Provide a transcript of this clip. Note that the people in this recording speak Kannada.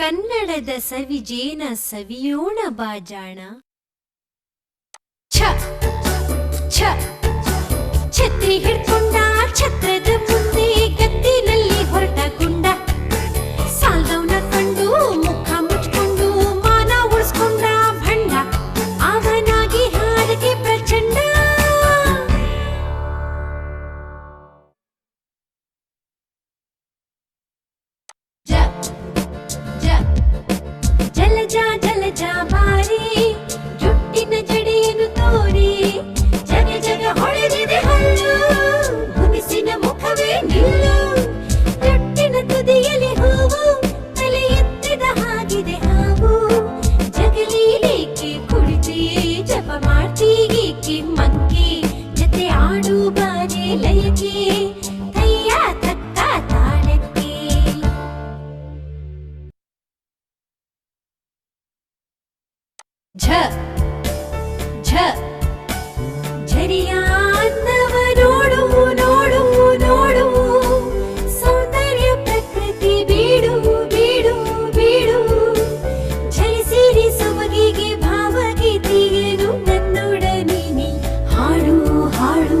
ಕನ್ನಡದ ಸವಿಜೇನ ಸವಿಯೋಣ ಬಾಜಾಣ. ಛ ಛತ್ರಿ ಹಿಡ್ಕೊಂಡ ലയിലയിക്കി തയ്യാ തക്ക താണെത്തി ഝ ഝ ഝരിയാന്നവനോടു നോടു നോടു സൗന്ദര്യ പ്രകൃതി ബീടു ബീടു ബീടു ಝಲಿಸಿರಿ ಸೊಬಗಿಗೆ ಭಾವಗೀತೆಯನ್ನು ನನ್ನೊಡನೆ ನೀ ಹಾಡು ಹಾಡು